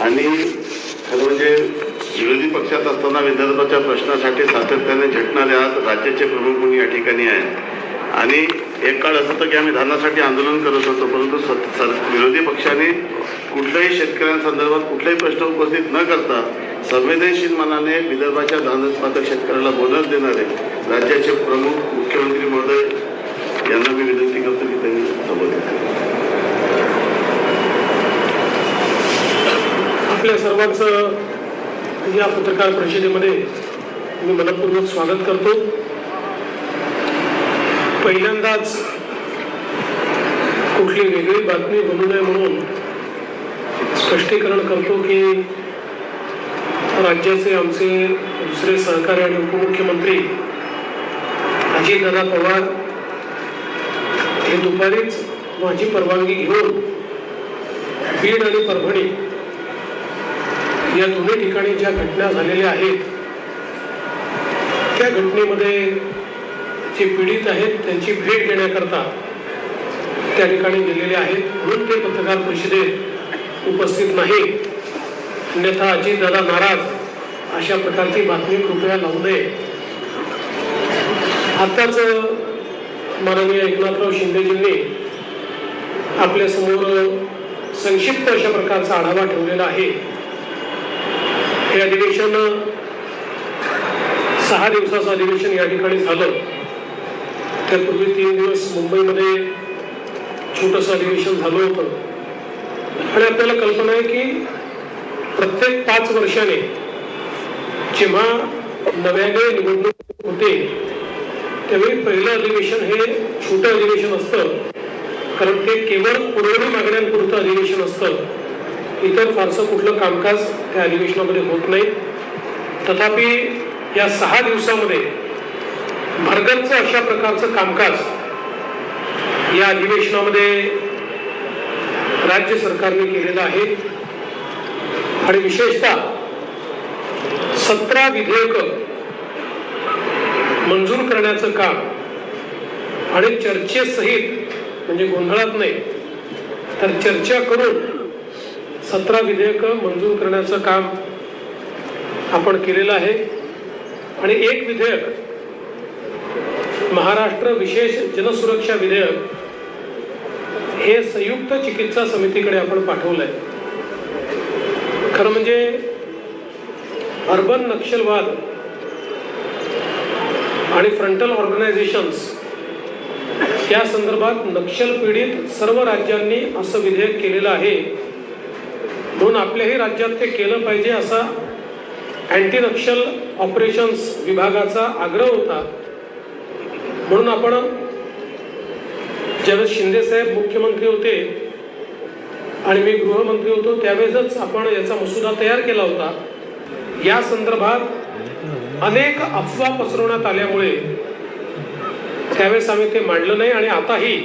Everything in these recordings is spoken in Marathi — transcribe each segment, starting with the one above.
आणि खरं म्हणजे विरोधी पक्षात असताना विदर्भाच्या प्रश्नासाठी सातत्याने झटणारे आज राज्याचे प्रमुख म्हणून या ठिकाणी आहेत आणि एक काळ असं होतं की आम्ही धानासाठी आंदोलन करत होतो परंतु सत- सर विरोधी पक्षाने कुठल्याही शेतकऱ्यांसंदर्भात कुठलाही प्रश्न उपस्थित न करता संवेदनशील मनाने विदर्भाच्या धान उत्पादक शेतकऱ्याला बोनस देणारे राज्याचे प्रमुख मुख्यमंत्री महोदय यांना मी विनंती करतो की त्यांनी संबोधित आपल्या सर्वांचं या पत्रकार परिषदेमध्ये मी मनपूर्वक स्वागत करतो. पहिल्यांदाच कुठली वेगळी बातमी बनू नये म्हणून स्पष्टीकरण करतो की राज्याचे आमचे दुसरे सहकारी आणि उपमुख्यमंत्री अजितदादा पवार हे दुपारीच माझी परवानगी घेऊन बीड आणि परभणी या दोन्ही ठिकाणी ज्या घटना झालेल्या आहेत त्या घटनेमध्ये जे पीडित आहेत त्यांची भेट घेण्याकरता त्या ठिकाणी गेलेले आहेत. म्हणून ते पत्रकार परिषदेत उपस्थित नाही अन्यथा अजितदादा नाराज अशा प्रकारची बातमी कृपया लावू नये. आताच माननीय एकनाथराव शिंदेजींनी आपल्यासमोर संक्षिप्त अशा प्रकारचा आढावा ठेवलेला आहे. हे अधिवेशन सहा दिवसाचं अधिवेशन या ठिकाणी झालं. त्यापूर्वी तीन दिवस मुंबईमध्ये छोटंसं अधिवेशन झालं होतं. आणि आपल्याला कल्पना आहे की प्रत्येक पाच वर्षाने जेव्हा नव्याने निवडणूक होते त्यावेळी पहिलं अधिवेशन हे छोटं अधिवेशन असतं. कारण ते केवळ पुरवणी मागण्यांपुरतं अधिवेशन असतं. इतर फारसं कुठलं कामकाज त्या अधिवेशनामध्ये होत नाही. तथापि या सहा दिवसामध्ये भरगतचं अशा प्रकारचं कामकाज या अधिवेशनामध्ये राज्य सरकारने केलेलं आहे. आणि विशेषतः सतरा विधेयक मंजूर करण्याचं काम आणि चर्चेसहित म्हणजे गोंधळात नाही तर चर्चा करून सतरा विधेयकं मंजूर करण्याचं काम आपण केलेलं आहे. आणि एक विधेयक महाराष्ट्र विशेष जनसुरक्षा विधेयक हे संयुक्त चिकित्सा समितीकडे आपण पाठवलं आहे खरं म्हणजे अर्बन नक्षलवाद आणि फ्रंटल ऑर्गनायझेशन्स या संदर्भात नक्षल पीडित सर्व राज्यांनी असं विधेयक केलेलं आहे. म्हणून आपल्याही राज्यात ते केलं पाहिजे असा अँटी नक्षल ऑपरेशन्स विभागाचा आग्रह होता. म्हणून आपण ज्यावेळेस शिंदे साहेब मुख्यमंत्री होते आणि मी गृहमंत्री होतो त्यावेळेसच आपण याचा मसुदा तयार केला होता. या संदर्भात अनेक अफवा पसरवण्यात आल्यामुळे त्यावेळेस आम्ही ते मांडलं नाही आणि आताही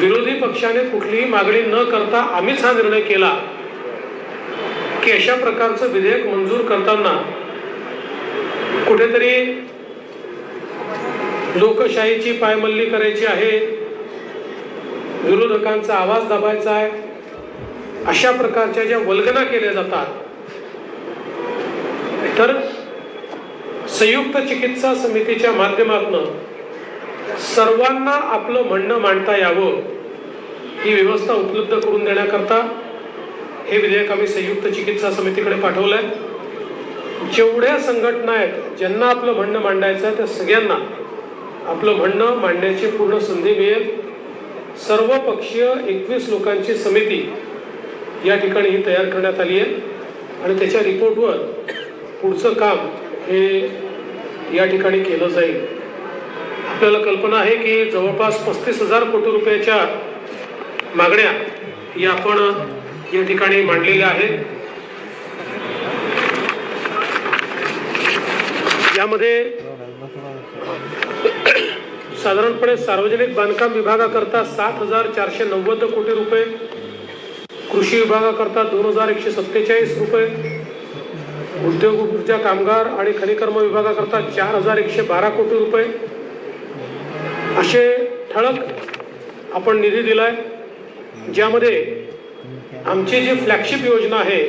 विरोधी पक्षाने कुठलीही मागणी न करता आम्हीच हा निर्णय केला. की अशा प्रकारचं विधेयक मंजूर करताना कुठेतरी लोकशाहीची पायमल्ली करायची आहे विरोधकांचा आवाज दाबायचा आहे अशा प्रकारच्या ज्या वल्गना केल्या जातात तर संयुक्त चिकित्सा समितीच्या माध्यमातून सर्वांना आपलं म्हणणं मांडता यावं ही व्यवस्था उपलब्ध करून देण्याकरता हे विधेयक आम्ही संयुक्त चिकित्सा समितीकडे पाठवलं आहे जेवढ्या संघटना आहेत ज्यांना आपलं म्हणणं मांडायचं आहे त्या सगळ्यांना आपलं म्हणणं मांडण्याची पूर्ण संधी मिळेल. सर्व पक्षीय एकवीस लोकांची समिती या ठिकाणी ही तयार करण्यात आली आहे. आणि त्याच्या रिपोर्टवर पुढचं काम हे या ठिकाणी केलं जाईल. आपल्याला कल्पना आहे की जवळपास पस्तीस हजार कोटी रुपयाच्या मागण्या या आपण या ठिकाणी मांडलेल्या आहेत. यामध्ये साधारणपणे सार्वजनिक बांधकाम विभागाकरता सात हजार चारशे नव्वद कोटी रुपये कृषी विभागाकरता दोन हजार एकशे सत्तेचाळीस रुपये उद्योग ऊर्जा कामगार आणि खनिकर्म विभागाकरता चार हजार एकशे बारा कोटी रुपये असे ठळक आपण निधी दिलाय ज्यामध्ये आमची जी फ्लॅगशिप योजना आहे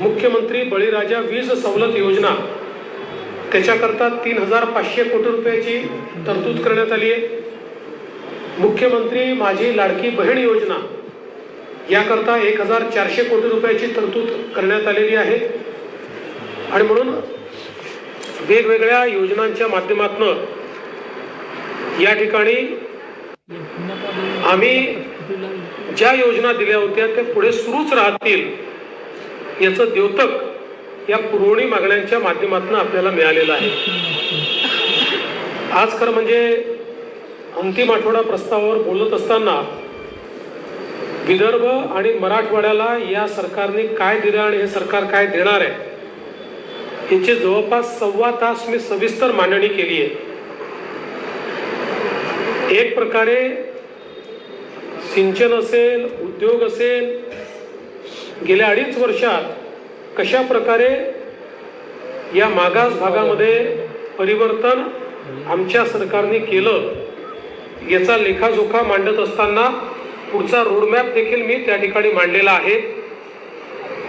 मुख्यमंत्री बळीराजा वीज सवलत योजना त्याच्याकरता तीन हजार पाचशे कोटी रुपयाची तरतूद करण्यात आली आहे. मुख्यमंत्री माझी लाडकी बहीण योजना याकरता एक हजार चारशे कोटी रुपयाची तरतूद करण्यात आलेली आहे. आणि म्हणून वेगवेगळ्या योजनांच्या माध्यमातून या ठिकाणी आम्ही ज्या योजना दिल्या होत्या त्या पुढे सुरूच राहतील याचं द्योतक या पुरवणी मागण्यांच्या माध्यमातून आपल्याला मिळालेलं आहे. आज खरं म्हणजे अंतिम आठवडा प्रस्तावावर बोलत असताना विदर्भ आणि मराठवाड्याला या सरकारने काय दिलं आणि हे सरकार काय देणार आहे याची जवळपास सव्वा तास मी सविस्तर मांडणी केली आहे. एक प्रकारे सिंचन असेल उद्योग असेल गेल्या अडीच वर्षात कशा प्रकारे या मागास भागामध्ये परिवर्तन आमच्या सरकारने केलं याचा लेखाजोखा मांडत असताना पुढचा रोडमॅप देखील मी त्या ठिकाणी मांडलेला आहे.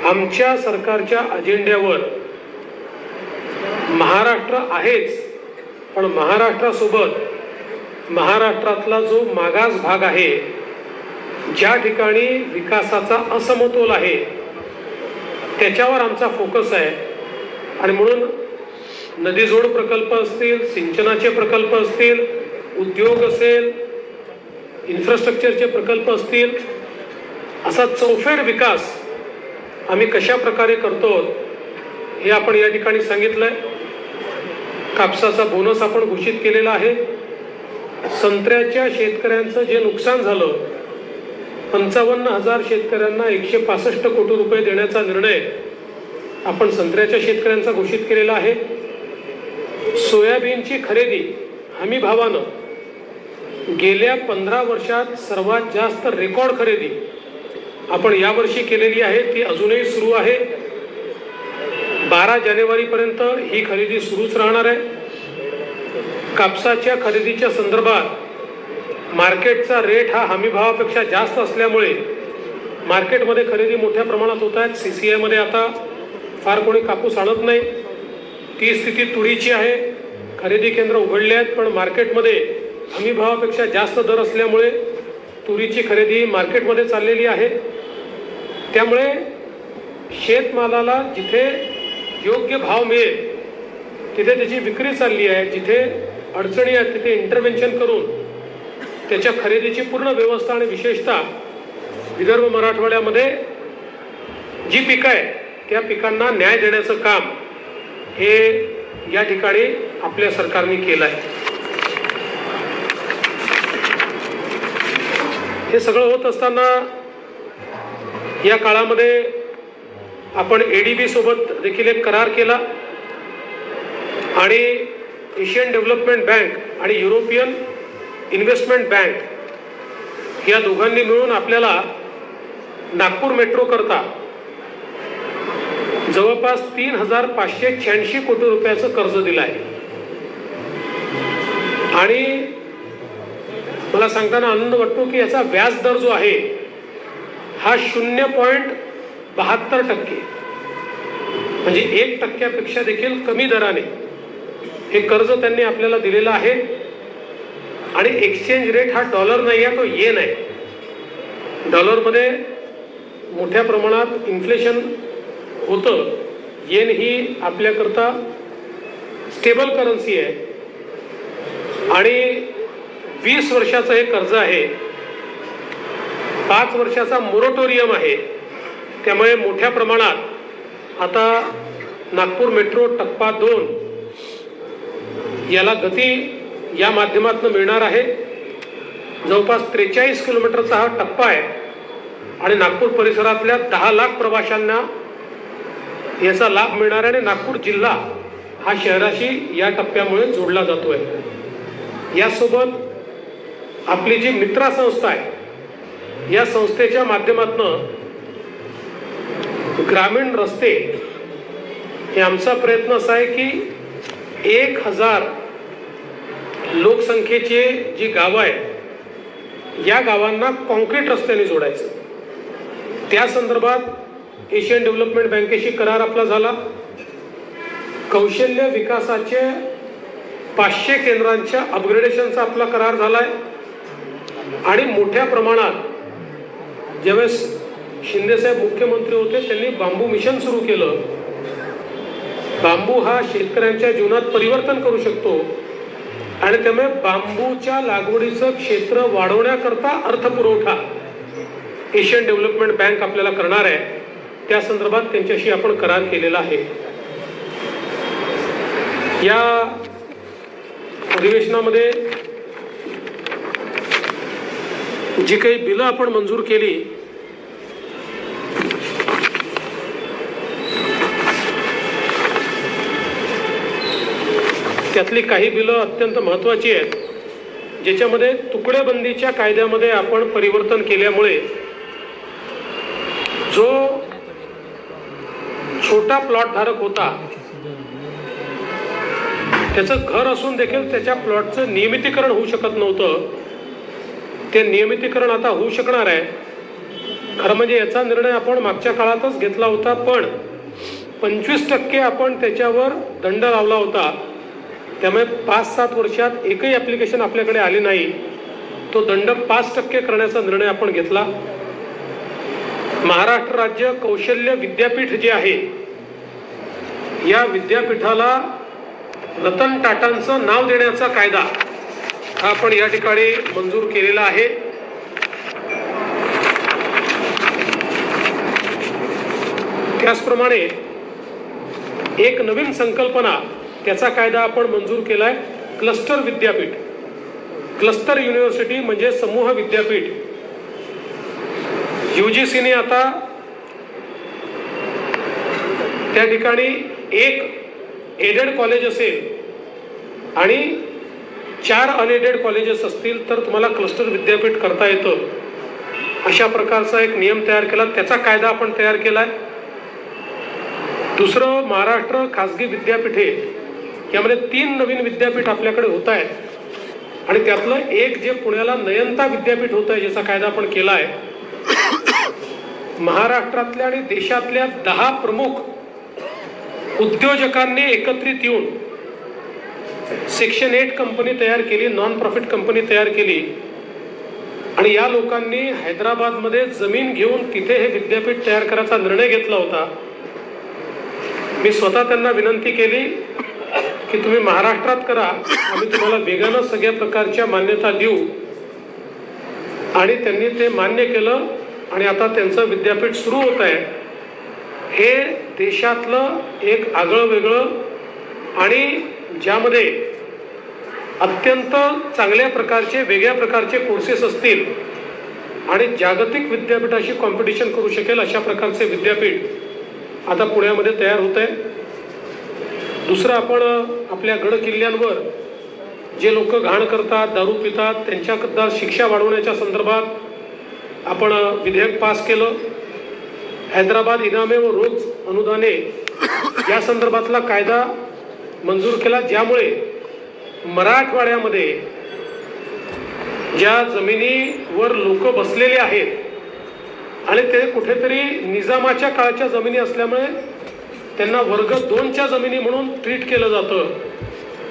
आमच्या सरकारच्या अजेंड्यावर महाराष्ट्र आहेच पण महाराष्ट्रासोबत महाराष्ट्रातला जो मागास भाग आहे ज्या ठिकाणी विकासाचा असमतोल आहे त्याच्यावर आमचा फोकस आहे. आणि म्हणून नदीजोड प्रकल्प असतील सिंचनाचे प्रकल्प असतील उद्योग असेल इन्फ्रास्ट्रक्चरचे प्रकल्प असतील असा चौफेर विकास आम्ही कशा प्रकारे करतो हे आपण या ठिकाणी सांगितलं आहे कापसाचा बोनस आपण घोषित केलेला आहे. संत्र्याच्या शेतकऱ्यांचं जे नुकसान झालं पंचावन्न हजार शेतकऱ्यांना एकशे पासष्ट कोटी रुपये देण्याचा निर्णय आपण संत्र्याच्या शेतकऱ्यांचा घोषित केलेला आहे. सोयाबीनची खरेदी हमी भावानं गेल्या पंधरा वर्षात सर्वात जास्त रेकॉर्ड खरेदी आपण यावर्षी केलेली आहे ती अजूनही सुरू आहे. बारा जानेवारीपर्यंत ही खरेदी सुरूच राहणार आहे. कापसाच्या खरेदीच्या संदर्भात मार्केटचा रेट हा हमी भावापेक्षा जास्त असल्यामुळे मार्केटमध्ये खरेदी मोठ्या प्रमाणात होत आहेत. सी सी आयमध्ये आता फार कोणी कापूस आणत नाही. ती स्थिती तुरीची आहे. खरेदी केंद्र उघडले आहेत पण मार्केटमध्ये हमी भावापेक्षा जास्त दर असल्यामुळे तुरीची खरेदी मार्केटमध्ये चाललेली आहे. त्यामुळे शेतमालाला जिथे योग्य भाव मिळेल तिथे त्याची विक्री चालली आहे जिथे अडचणी आहेत तिथे इंटरव्हेन्शन करून त्याच्या खरेदीची पूर्ण व्यवस्था आणि विशेषतः विदर्भ मराठवाड्यामध्ये जी पिकं आहे त्या पिकांना न्याय देण्याचं काम हे या ठिकाणी आपल्या सरकारने केलं आहे. हे सगळं होत असताना या काळामध्ये आपण एडीबी सोबत देखील एक करार केला आणि एशियन डेव्हलपमेंट बँक आणि युरोपियन इन्व्हेस्टमेंट बँक या दोघांनी मिळून आपल्याला नागपूर मेट्रो करता. जवळपास तीन हजार पाचशे शहाऐंशी कोटी रुपयाचं कर्ज दिलं आहे. आणि मला सांगताना आनंद वाटतो की याचा व्याज दर जो आहे हा शून्य पॉईंट बहात्तर टक्के. म्हणजे एक टक्क्यापेक्षा देखील कमी दराने हे कर्ज त्यांनी आपल्याला दिलेलं आहे. आणि एक्सचेंज रेट हा डॉलर नाही आहे तो येन आहे. डॉलरमध्ये मोठ्या प्रमाणात इन्फ्लेशन होतं. येन ही आपल्याकरता स्टेबल करन्सी आहे. आणि वीस वर्षाचं हे कर्ज आहे. पाच वर्षाचा मोरोटोरियम आहे. त्यामुळे मोठ्या प्रमाणात आता नागपूर मेट्रो टप्पा दोन याला गती या माध्यमातून मिळणार आहे. जवळपास त्रेचाळीस किलोमीटरचा हा टप्पा आहे. आणि नागपूर परिसरातल्या दहा लाख प्रवाशांना याचा लाभ मिळणार आहे आणि नागपूर जिल्हा हा शहराशी या टप्प्यामुळे जोडला जातो आहे यासोबत आपली जी मित्रा संस्था आहे या संस्थेच्या माध्यमातून ग्रामीण रस्ते हे आमचा प्रयत्न असा आहे की एक हजार लोकसंख्येचे जी गावं आहेत या गावांना कॉन्क्रीट रस्त्याने जोडायचं. त्या संदर्भात एशियन डेव्हलपमेंट बँकेशी करार आपला झाला. कौशल्य विकासाचे पाचशे केंद्रांच्या अपग्रेडेशनचा आपला करार झाला आहे आणि मोठ्या प्रमाणात ज्यावेळेस शिंदेसाहेब मुख्यमंत्री होते त्यांनी बांबू मिशन सुरू केलं. बांबू हा शेतकऱ्यांच्या जीवनात परिवर्तन करू शकतो. आणि त्यामुळे बांबूच्या लागवडीचं क्षेत्र वाढवण्याकरता अर्थपुरवठा एशियन डेव्हलपमेंट बँक आपल्याला करणार आहे. त्या संदर्भात त्यांच्याशी आपण करार केलेला आहे. या अधिवेशनामध्ये जी काही बिलं आपण मंजूर केली त्यातली काही बिलं अत्यंत महत्त्वाची आहेत ज्याच्यामध्ये तुकडेबंदीच्या कायद्यामध्ये आपण परिवर्तन केल्यामुळे जो छोटा प्लॉट धारक होता त्याचं घर असून देखील त्याच्या प्लॉटचं नियमितीकरण होऊ शकत नव्हतं. ते नियमितीकरण आता होऊ शकणार आहे. खरं म्हणजे याचा निर्णय आपण मागच्या काळातच घेतला होता पण पंचवीस टक्के आपण त्याच्यावर दंड लावला होता. त्यामुळे पाच सात वर्षात एकही ॲप्लिकेशन आपल्याकडे आली नाही. तो दंड पाच टक्के करण्याचा निर्णय आपण घेतला. महाराष्ट्र राज्य कौशल्य विद्यापीठ जे आहे या विद्यापीठाला रतन टाटांचं नाव देण्याचा कायदा हा आपण या ठिकाणी मंजूर केलेला आहे. त्याचप्रमाणे एक नवीन संकल्पना त्याचा कायदा आपण मंजूर केलाय. क्लस्टर विद्यापीठ. क्लस्टर युनिव्हर्सिटी म्हणजे समूह विद्यापीठ. यू जी सीने आता त्या ठिकाणी एक एडेड कॉलेज असेल आणि चार अनएडेड कॉलेजेस असतील तर तुम्हाला क्लस्टर विद्यापीठ करता येतं. अशा प्रकारचा एक नियम तयार केला. त्याचा कायदा आपण तयार केला आहे दुसरं महाराष्ट्र खाजगी विद्यापीठे यामध्ये तीन नवीन विद्यापीठ आपल्याकडे होत आहेत. आणि त्यातलं एक जे पुण्याला नयनता विद्यापीठ होत आहे ज्याचा कायदा आपण केला आहे महाराष्ट्रातल्या आणि देशातल्या दहा प्रमुख उद्योजकांनी एकत्रित येऊन सेक्शन एट कंपनी तयार केली नॉन प्रॉफिट कंपनी तयार केली. आणि या लोकांनी हैदराबादमध्ये जमीन घेऊन तिथे हे विद्यापीठ तयार करायचा निर्णय घेतला होता. मी स्वतः त्यांना विनंती केली की तुम्ही महाराष्ट्रात करा. आम्ही तुम्हाला वेगानं सगळ्या प्रकारच्या मान्यता देऊ. आणि त्यांनी ते मान्य केलं आणि आता त्यांचं विद्यापीठ सुरू होत आहे. हे देशातलं एक आगळं वेगळं आणि ज्यामध्ये अत्यंत चांगल्या प्रकारचे वेगळ्या प्रकारचे कोर्सेस असतील आणि जागतिक विद्यापीठाशी कॉम्पिटिशन करू शकेल अशा प्रकारचे विद्यापीठ आता पुण्यामध्ये तयार होत आहे. दुसरं आपण आपल्या गड किल्ल्यांवर जे लोक घाण करतात दारू पितात त्यांच्याकरता शिक्षा वाढवण्याच्या संदर्भात आपण विधेयक पास केलं. हैदराबाद इनामे व रोज अनुदाने या संदर्भातला कायदा मंजूर केला ज्यामुळे मराठवाड्यामध्ये ज्या जमिनीवर लोक बसलेले आहेत आणि ते कुठेतरी निजामाच्या काळच्या जमिनी असल्यामुळे त्यांना वर्ग दोनच्या जमिनी म्हणून ट्रीट केलं जातं.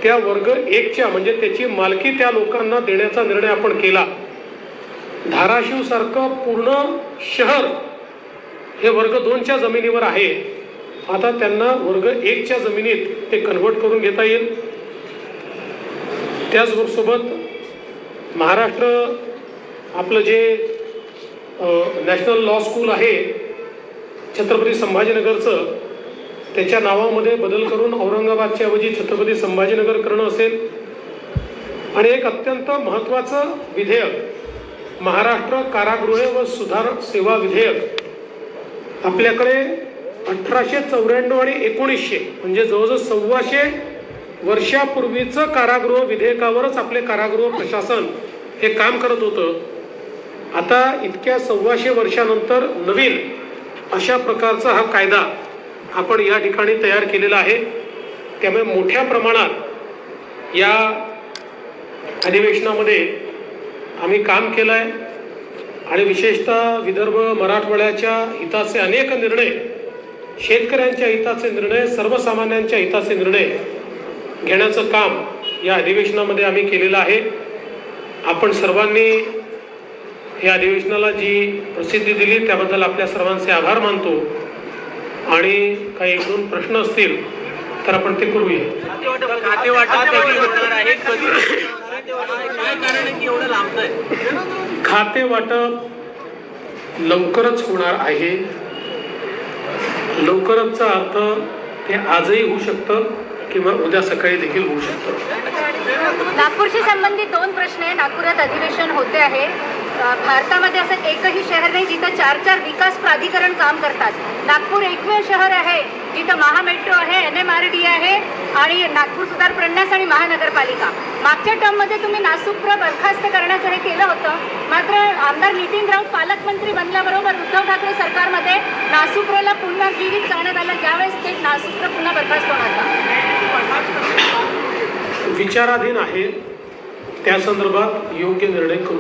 त्या वर्ग एकच्या म्हणजे त्याची मालकी त्या लोकांना देण्याचा निर्णय आपण केला. धाराशिव सारखं पूर्ण शहर हे वर्ग दोनच्या जमिनीवर आहे. आता त्यांना वर्ग एकच्या जमिनीत ते कन्व्हर्ट करून घेता येईल. त्याचबरोबर महाराष्ट्र आपलं जे नॅशनल लॉ स्कूल आहे छत्रपती संभाजीनगरचं त्याच्या नावामध्ये बदल करून औरंगाबादच्या ऐवजी छत्रपती संभाजीनगर करणं असेल. आणि एक अत्यंत महत्त्वाचं विधेयक महाराष्ट्र कारागृहे व सुधार सेवा विधेयक. आपल्याकडे अठराशे चौऱ्याण्णव आणि एकोणीसशे म्हणजे जवळजवळ सव्वाशे वर्षापूर्वीचं कारागृह विधेयकावरच आपले कारागृह प्रशासन हे काम करत होतं. आता इतक्या सव्वाशे वर्षानंतर नवीन अशा प्रकारचा हा कायदा आपण या ठिकाणी तयार केलेला आहे. त्यामुळे मोठ्या प्रमाणात या अधिवेशनामध्ये आम्ही काम केलं आहे आणि विशेषतः विदर्भ मराठवाड्याच्या हिताचे अनेक निर्णय शेतकऱ्यांच्या हिताचे निर्णय सर्वसामान्यांच्या हिताचे निर्णय घेण्याचं काम या अधिवेशनामध्ये आम्ही केलेलं आहे. आपण सर्वांनी या अधिवेशनाला जी प्रसिद्धी दिली त्याबद्दल आपल्या सर्वांचे आभार मानतो. आणि काही एक दोन प्रश्न असतील तर आपण ते करूया. खाते वाटप कधी होणार आहे? कधी? होणार आहे? काय कारण आहे की एवढं लांबतंय खाते वाटप लवकरच होणार आहे. लवकरचचा अर्थ ते आजही होऊ शकतं किंवा उद्या सकाळी देखील होऊ शकतं. नागपूरशी संबंधित दोन प्रश्न आहे. नागपुरात अधिवेशन होते आहे. भारतामध्ये असं एकही शहर नाही जिथं चार चार विकास प्राधिकरण काम करतात. नागपूर एकमेव शहर आहे जिथं महामेट्रो आहे एन एम आर डी आहे आणि नागपूर सुधार प्रन्यास आणि महानगरपालिका. मागच्या टर्ममध्ये तुम्ही नासुप्र बरखास्त करण्याचं हे केलं होतं. मात्र आमदार नितीन राऊत पालकमंत्री बनल्याबरोबर उद्धव ठाकरे सरकारमध्ये नासूप्रला पुनर्जीवित करण्यात आलं. त्यावेळेस ते नासुप्र पुन्हा बरखास्त होणार विचाराधीन आहे. त्या संदर्भात योग्य निर्णय करू.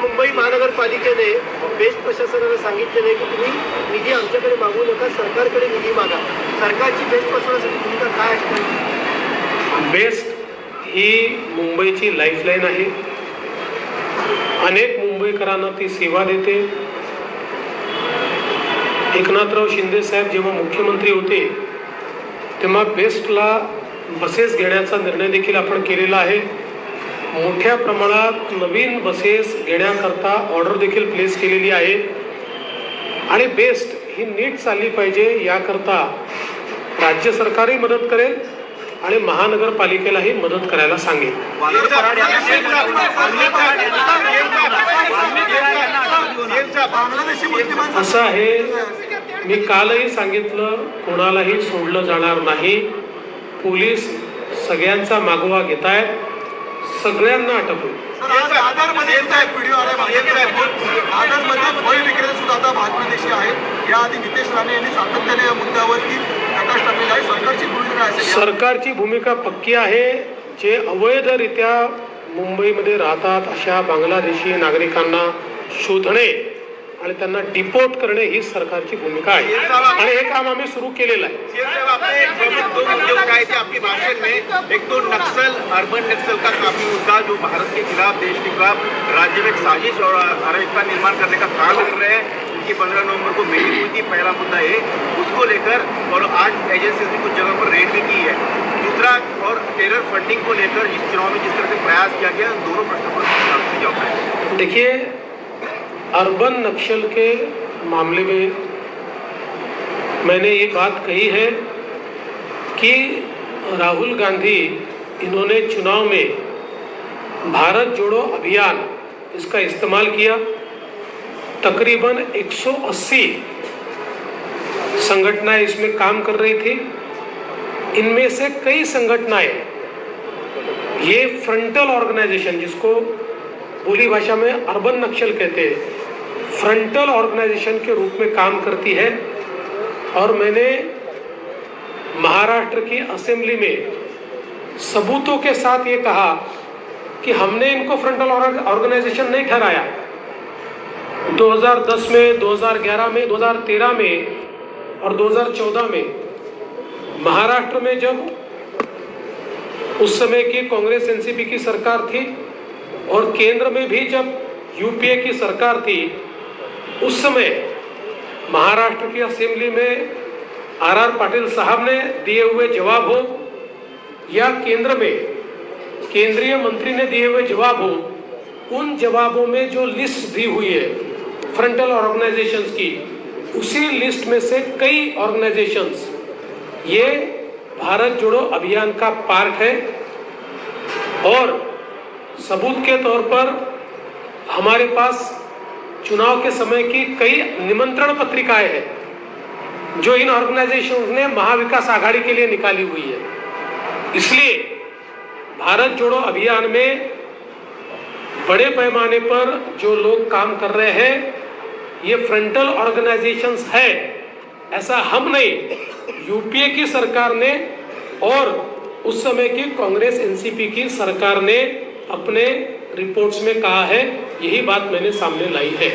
मुंबई महानगरपालिकेने बेस्ट प्रशासनाला सांगितलेलं आहे की तुम्ही निधी आमच्याकडे मागू नका सरकारकडे निधी मागा. सरकारची बेस्ट प्रशासनासाठी भूमिका काय असते? बेस्ट ही मुंबईची लाईफलाईन आहे. अनेक मुंबईकरांना ती सेवा देते. एकनाथराव शिंदे साहेब जेव्हा मुख्यमंत्री होते तेव्हा बेस्टला बसेस घेण्याचा निर्णय देखील आपण केलेला आहे. मोठ्या प्रमाणात नवीन बसेस घेण्याकरता ऑर्डर देखील प्लेस केलेली आहे. आणि बेस्ट ही नीट चालली पाहिजे याकरता राज्य सरकारही मदत करेल आणि महानगरपालिकेलाही मदत करायला सांगेल. असं आहे मी कालही सांगितलं कोणालाही सोडलं जाणार नाही. पोलीस सगळ्यांचा मागोवा घेत आहेत सगळ्यांना अटक होईल. सरकारची भूमिका पक्की आहे. जे अवैधरित्या मुंबईमध्ये राहतात अशा बांगलादेशी नागरिकांना शोधणे आणि त्यांना डिपोर्ट करणे ही सरकारची भूमिका आहे. आणि हे काम आम्ही सुरू केलेलं आहे. एक दो मुद्दे उठाए थे आपके भाषण में एक तो नक्सल अर्बन नक्सल का काफ़ी मुद्दा जो भारत के खिलाफ देश के खिलाफ राज्य में एक साजिश और अराजकता निर्माण करने का काम कर रहे हैं उनकी पंद्रह नवंबर को मीटिंग हुई थी पहला मुद्दा है उसको लेकर और आज एजेंसी ने कुछ जगह पर रेड भी की है। दूसरा और टेरर फंडिंग को लेकर जिस चुनाव में जिस तरह से प्रयास किया गया दोनों प्रश्नों पर? देखिए अर्बन नक्सल के मामले में मैंने ये बात कही है कि राहुल गांधी इन्होंने चुनाव में भारत जोड़ो अभियान इसका इस्तेमाल किया। तकरीबन 180 संगठनाएँ इसमें काम कर रही थी। इनमें से कई संगठनाएँ, ये फ्रंटल ऑर्गेनाइजेशन जिसको बोली भाषा में अर्बन नक्सल कहते हैं फ्रंटल ऑर्गेनाइजेशन के रूप में काम करती है। और मैंने महाराष्ट्र की असेंबली में सबूतों के साथ ये कहा कि हमने इनको फ्रंटल ऑर्गेनाइजेशन नहीं ठहराया। 2010 में 2011 में 2013 में और 2014 में महाराष्ट्र में जब उस समय की कांग्रेस एनसीपी की सरकार थी और केंद्र में भी जब यूपीए की सरकार थी उस समय महाराष्ट्र की असेंबली में आर आर पाटिल साहब ने दिए हुए जवाब हो या केंद्र में केंद्रीय मंत्री ने दिए हुए जवाब हो, उन जवाबों में जो लिस्ट दी हुई है फ्रंटल ऑर्गेनाइजेशंस की, उसी लिस्ट में से कई ऑर्गेनाइजेशंस ये भारत जोड़ो अभियान का पार्ट है। और सबूत के तौर पर हमारे पास चुनाव के समय की कई निमंत्रण पत्रिकाएँ हैं, जो इन ऑर्गेनाइजेशन ने महाविकास आघाड़ी के लिए निकाली हुई है। इसलिए भारत जोड़ो अभियान में बड़े पैमाने पर जो लोग काम कर रहे हैं, ये फ्रंटल ऑर्गेनाइजेशंस है। ऐसा हम नहीं यूपीए की सरकार ने और उस समय की कांग्रेस एनसीपी की सरकार ने अपने रिपोर्ट्स में कहा है यही बात मैंने सामने लाई है।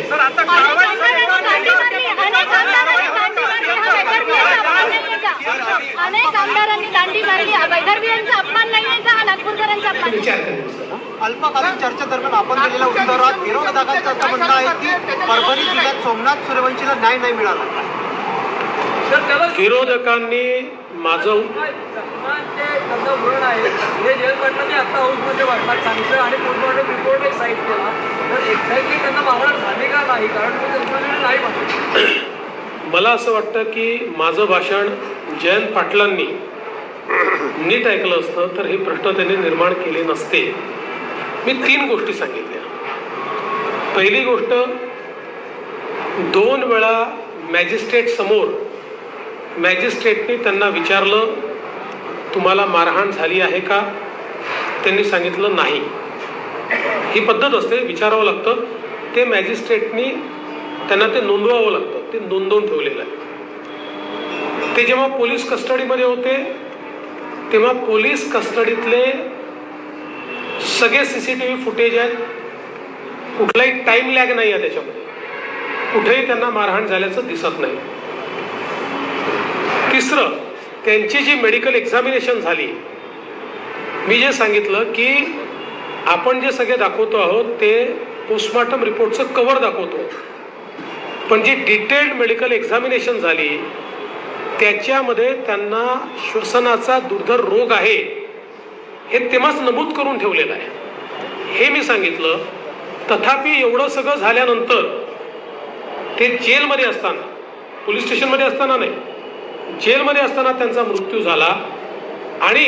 अल्पकालीन चर्चेदरम्यान आपण दिलेल्या उत्तरात विरोधकांचं असं म्हणणं आहे की परभणी जिल्ह्यात सोमनाथ सूर्यवंशीला न्याय नाही मिळाला. विरोधकांनी माझं हे जेलकडनं मी आता हाऊसमध्ये वाटतात सांगितलं आणि पोस्टमॉर्टम रिपोर्ट एक साईड केला. तर एक्झॅक्टली त्यांना मागणार झाली का नाही? कारण मी त्यांच्याकडे नाही म्हणतो मला असं वाटतं की माझं भाषण जयंत पाटलांनी नीट ऐकलं असतं तर हे प्रश्न त्यांनी निर्माण केले नसते. मी तीन गोष्टी सांगितल्या. पहिली गोष्ट दोन वेळा मॅजिस्ट्रेट समोर मॅजिस्ट्रेटने त्यांना विचारलं तुम्हाला मारहाण झाली आहे का? त्यांनी सांगितलं नाही. ही पद्धत असते विचारावं लागतं. ते मॅजिस्ट्रेटनी त्यांना ते नोंदवावं लागतं. ते नोंदवून ठेवलेलं आहे. ते जेव्हा पोलीस कस्टडीमध्ये होते तेव्हा पोलीस कस्टडीतले सगळे C C T V footage आहेत. कुठलाही टाईम लॅग नाही आहे त्याच्यामध्ये. कुठेही त्यांना मारहाण झाल्याचं दिसत नाही. तिसरं त्यांची जी मेडिकल एक्झामिनेशन झाली मी जे सांगितलं की आपण जे सगळे दाखवतो आहोत ते पोस्टमॉर्टम रिपोर्टचं कवर दाखवतो. पण जी डिटेल्ड मेडिकल एक्झामिनेशन झाली त्याच्यामध्ये त्यांना श्वसनाचा दुर्धर रोग आहे हे तेव्हाच नमूद करून ठेवलेलं आहे. हे मी सांगितलं तथापि एवढं सगळं झाल्यानंतर ते जेलमध्ये असताना पोलीस स्टेशनमध्ये असताना नाही जेलमध्ये असताना त्यांचा मृत्यू झाला आणि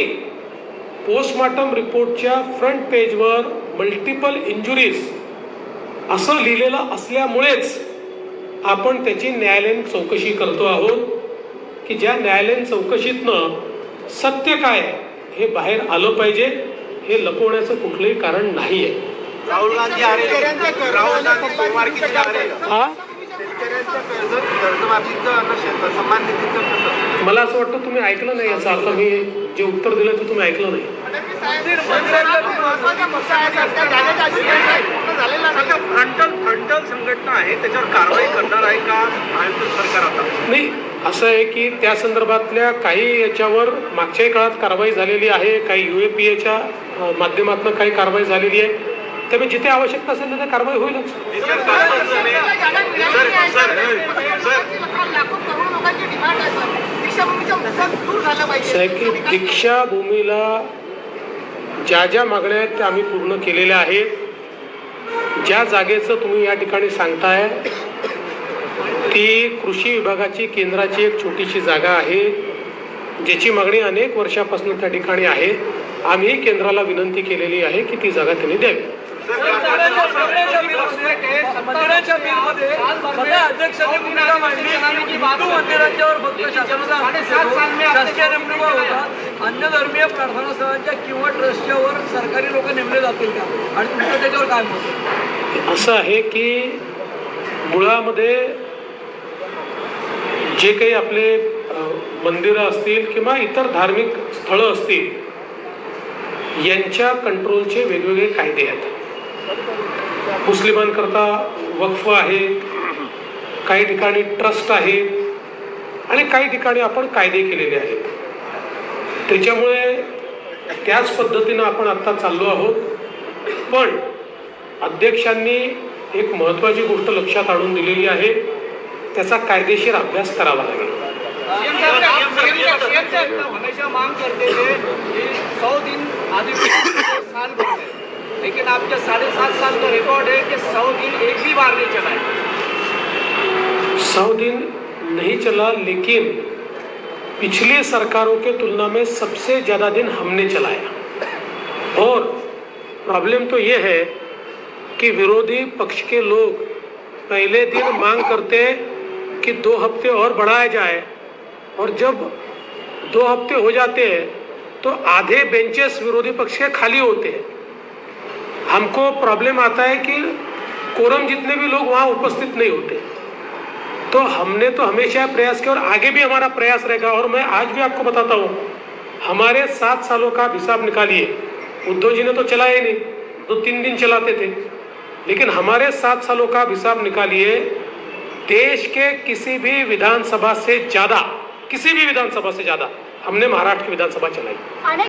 पोस्टमॉर्टम रिपोर्टच्या फ्रंट पेजवर मल्टिपल इंजुरीज असं लिहिलेलं असल्यामुळेच आपण त्याची न्यायालयीन चौकशी करतो आहोत की ज्या न्यायालयीन चौकशीतनं सत्य काय हे बाहेर आलं पाहिजे हे लपवण्याचं कुठलंही कारण नाही आहे राहुल गांधी आ रहे हैं राहुल गांधी सोमवार की आ रहे हैं हा? शेतकऱ्यांच्या कर्ज कर्जमाफीचं आणि शेत सन्मान निधीचं कसं? मला असं वाटतं तुम्ही ऐकलं नाही याचा अर्थ मी जे उत्तर दिलं ते तुम्ही ऐकलं नाही सध्या फ्रंटल फ्रंटल संघटना आहे त्याच्यावर कारवाई करणार आहे का महायुती सरकार आता नाही असं आहे की त्या संदर्भातल्या काही याच्यावर मागच्याही काळात कारवाई झालेली आहे काही यू ए पी एच्या माध्यमातून काही कारवाई झालेली आहे त्यामुळे जिथे आवश्यकता असेल तिथे कारवाई होईलच सर, सर, सर, की दीक्षाभूमीला ज्या ज्या मागण्या आहेत त्या आम्ही पूर्ण केलेल्या आहेत. ज्या जागेचं तुम्ही या ठिकाणी सांगताय ती कृषी विभागाची केंद्राची एक छोटीशी जागा आहे ज्याची मागणी अनेक वर्षापासून त्या ठिकाणी आहे. आम्ही केंद्राला विनंती केलेली आहे की ती जागा त्यांनी द्यावी. सगळ्यांच्या अन्य धर्मीय प्रार्थना स्थळांच्या किंवा ट्रस्टच्या वर सरकारी लोक नेमले जातील का आणि तुमचं त्याच्यावर काय मत असं आहे की मुळामध्ये जे काही आपले मंदिरं असतील किंवा इतर धार्मिक स्थळं असतील यांच्या कंट्रोलचे वेगवेगळे कायदे आहेत. मुस्लिमांकरता वक्फ आहे काही ठिकाणी ट्रस्ट आहे आणि काही ठिकाणी आपण कायदे केलेले आहेत त्याच्यामुळे त्याच पद्धतीनं आपण आत्ता चाललो आहोत पण अध्यक्षांनी एक महत्त्वाची गोष्ट लक्षात आणून दिलेली आहे त्याचा कायदेशीर अभ्यास करावा लागेल हमेशा मांग करते थे कि सौ दिन अधिवेशन साल भर में लेकिन आपके साढ़े सात साल का रिकॉर्ड है कि सौ दिन एक भी बार नहीं चला है। सौ दिन नहीं चला, लेकिन पिछली सरकारों के तुलना में सबसे ज़्यादा दिन हमने चलाया। और प्रॉब्लम तो ये है कि विरोधी पक्ष के लोग पहले दिन मांग करते हैं कि दो हफ़्ते और बढ़ाया जाए, और जब दो हफ़्ते हो जाते हैं तो आधे बेंचेस विरोधी पक्ष के खाली होते हैं। हमको प्रॉब्लम आता है कि कोरम जितने भी लोग वहाँ उपस्थित नहीं होते। तो हमने तो हमेशा प्रयास किया और आगे भी हमारा प्रयास रहेगा और मैं आज भी आपको बताता हूँ, हमारे सात सालों का हिसाब निकालिए। उद्धव जी ने तो चलाया ही नहीं, दो तीन दिन चलाते थे। लेकिन हमारे सात सालों का हिसाब निकालिए, देश के किसी भी विधानसभा से ज़्यादा, किसी भी विधानसभा से ज़्यादा हमने महाराष्ट्र की विधानसभा चलाई।